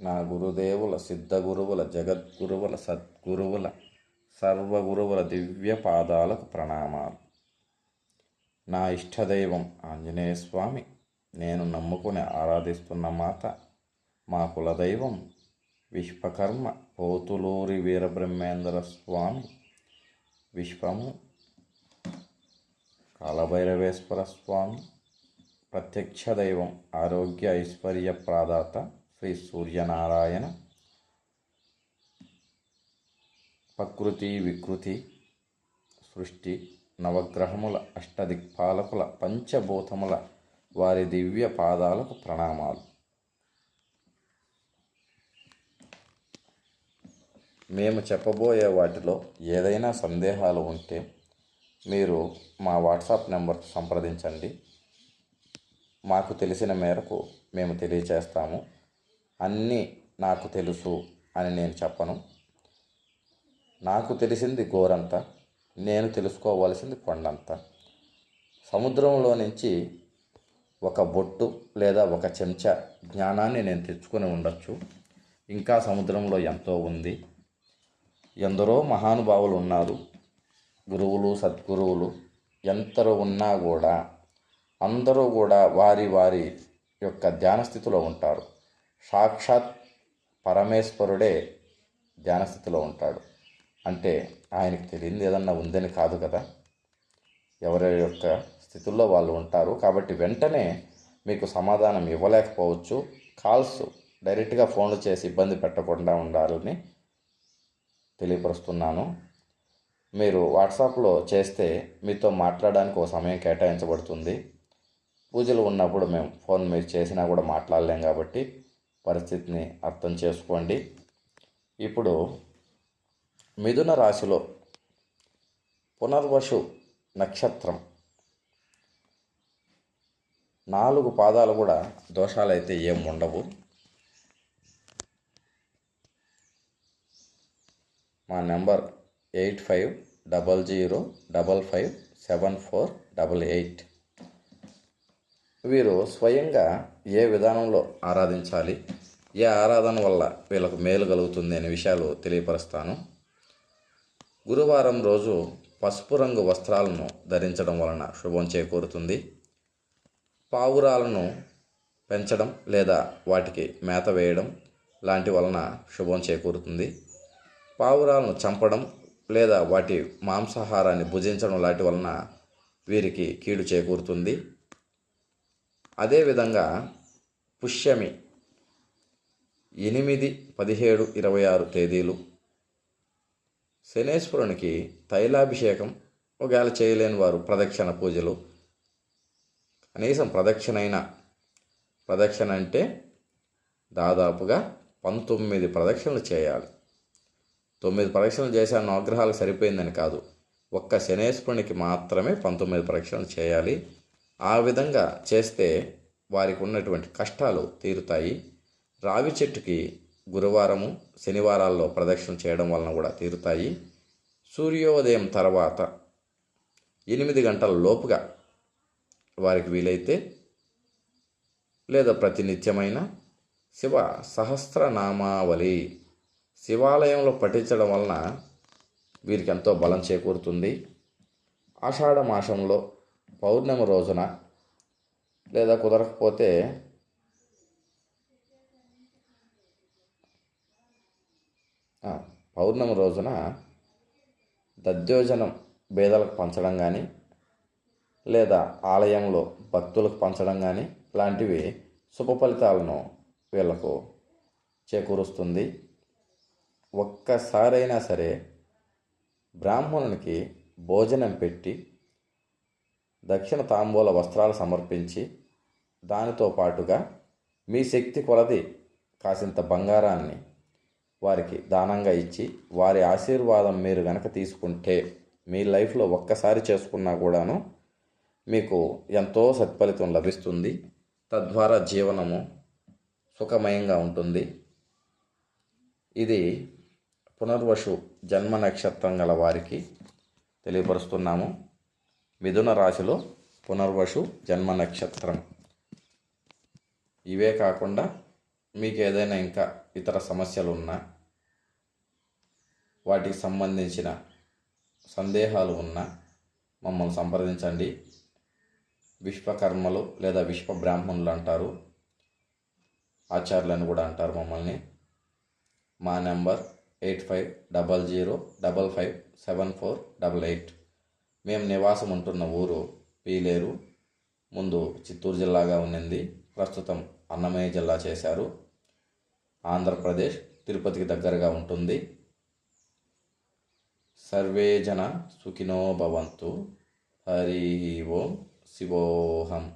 నా గురుదేవుల సిద్ధగురువుల జగద్గురువుల సద్గురువుల సర్వగురువుల దివ్య పాదాలకు ప్రణామాలు. నా ఇష్టదైవం ఆంజనేయ స్వామి నేను నమ్ముకుని ఆరాధిస్తున్న మాత మా కులదైవం విశ్వకర్మ పోతులూరి వీరబ్రహ్మేంద్ర స్వామి విశ్వము కాలభైరవేశ్వర స్వామి ప్రత్యక్ష దైవం ఆరోగ్య ఐశ్వర్య ప్రాదాత శ్రీ సూర్యనారాయణ. ప్రకృతి వికృతి సృష్టి నవగ్రహముల అష్టదిక్పాలకుల పంచభూతముల వారి దివ్య పాదాలకు ప్రణామాలు. మేము చెప్పబోయే వాటిలో ఏదైనా సందేహాలు ఉంటే మీరు మా వాట్సాప్ నెంబర్కు సంప్రదించండి. మాకు తెలిసిన మేరకు మేము తెలియచేస్తాము. అన్నీ నాకు తెలుసు అని నేను చెప్పను. నాకు తెలిసింది గోరంత నేను తెలుసుకోవాల్సింది కొండంత. సముద్రంలో నుంచి ఒక బొట్టు లేదా ఒక చెంచా జ్ఞానాన్ని నేను తెచ్చుకొని ఉండొచ్చు. ఇంకా సముద్రంలో ఎంతో ఉంది. ఎందరో మహానుభావులు ఉన్నారు. గురువులు సద్గురువులు ఎంతరో ఉన్నా కూడా అందరూ కూడా వారి వారి యొక్క ధ్యాన స్థితిలో ఉంటారు. సాక్షాత్ పరమేశ్వరుడే ధ్యాన స్థితిలో ఉంటాడు. అంటే ఆయనకి తెలియంది ఏదన్నా ఉందని కాదు కదా. ఎవరి యొక్క స్థితుల్లో వాళ్ళు ఉంటారు. కాబట్టి వెంటనే మీకు సమాధానం ఇవ్వలేకపోవచ్చు. కాల్స్ డైరెక్ట్గా ఫోన్లు చేసి ఇబ్బంది పెట్టకుండా ఉండాలని తెలియపరుస్తున్నాను. మీరు వాట్సాప్లో చేస్తే మీతో మాట్లాడడానికి ఒక సమయం కేటాయించబడుతుంది. పూజలు ఉన్నప్పుడు మేము ఫోన్ మీరు చేసినా కూడా మాట్లాడలేం కాబట్టి పరిస్థితిని అర్థం చేసుకోండి. ఇప్పుడు మిథున రాశిలో పునర్వసు నక్షత్రం నాలుగు పాదాలు కూడా దోషాలైతే ఏం ఉండవు. మా number eight five double zero double five seven four double eight. వీరు స్వయంగా ఏ విధానంలో ఆరాధించాలి? ఏ ఆరాధన వల్ల వీళ్ళకు మేలు కలుగుతుంది అనే విషయాలు తెలియపరుస్తాను. గురువారం రోజు పసుపు రంగు వస్త్రాలను ధరించడం వలన శుభం చేకూరుతుంది. పావురాలను పెంచడం లేదా వాటికి మేత వేయడం లాంటి వలన శుభం చేకూరుతుంది. పావురాలను చంపడం లేదా వాటి మాంసాహారాన్ని భుజించడం లాంటి వలన వీరికి కీడు చేకూరుతుంది. అదేవిధంగా పుష్యమి ఎనిమిది పదిహేడు ఇరవై ఆరు తేదీలు. శనేశ్వరునికి తైలాభిషేకం ఒకవేళ చేయలేని వారు ప్రదక్షిణ పూజలు. కనీసం ప్రదక్షిణ ప్రదక్షిణ అంటే దాదాపుగా పంతొమ్మిది ప్రదక్షిణలు చేయాలి. తొమ్మిది ప్రదక్షిణలు చేశాను నవగ్రహాలకు సరిపోయిందని కాదు. ఒక్క శనేశ్వరునికి మాత్రమే పంతొమ్మిది ప్రదక్షిణలు చేయాలి. ఆ విధంగా చేస్తే వారికి ఉన్నటువంటి కష్టాలు తీరుతాయి. రావి చెట్టుకి గురువారము శనివారాల్లో ప్రదక్షిణ చేయడం వలన కూడా తీరుతాయి. సూర్యోదయం తర్వాత ఎనిమిది గంటల లోపుగా వారికి వీలైతే లేదా ప్రతినిత్యమైన శివ సహస్రనామావళి శివాలయంలో పఠించడం వలన వీరికి ఎంతో బలం చేకూరుతుంది. ఆషాఢ మాసంలో పౌర్ణమి రోజున లేదా కుదరకపోతే పౌర్ణమి రోజున దద్యోజనం బేదలకు పంచడం కానీ లేదా ఆలయంలో భక్తులకు పంచడం కానీ లాంటివి శుభ ఫలితాలను వీళ్ళకు చేకూరుస్తుంది. ఒక్కసారైనా సరే బ్రాహ్మణునికి భోజనం పెట్టి దక్షిణ తాంబూల వస్త్రాలు సమర్పించి దానితో పాటుగా మీ శక్తి కొలది కాసింత బంగారాన్ని వారికి దానంగా ఇచ్చి వారి ఆశీర్వాదం మీరు గనక తీసుకుంటే మీ లైఫ్లో ఒక్కసారి చేసుకున్నా కూడాను మీకు ఎంతో సత్ఫలితం లభిస్తుంది. తద్వారా జీవనము సుఖమయంగా ఉంటుంది. ఇది పునర్వసు జన్మ నక్షత్రం గల వారికి తెలియపరుస్తున్నాము. మిథున రాశిలో పునర్వసు జన్మ నక్షత్రం. ఇవే కాకుండా మీకు ఏదైనా ఇంకా ఇతర సమస్యలు ఉన్నా వాటికి సంబంధించిన సందేహాలు ఉన్నా మమ్మల్ని సంప్రదించండి. విశ్వకర్మలు లేదా విశ్వ బ్రాహ్మణులు అంటారు. ఆచార్యులను కూడా అంటారు మమ్మల్ని. మా number eight five double zero double five seven four double eight. మేము నివాసం ఉంటున్న ఊరు పీలేరు. ముందు చిత్తూరు జిల్లాగా ఉన్నింది. ప్రస్తుతం అన్నమయ్య జిల్లా చేశారు. ఆంధ్రప్రదేశ్ తిరుపతికి దగ్గరగా ఉంటుంది. సర్వే జన సుఖినో భవంతు. హరి ఓం శివోహం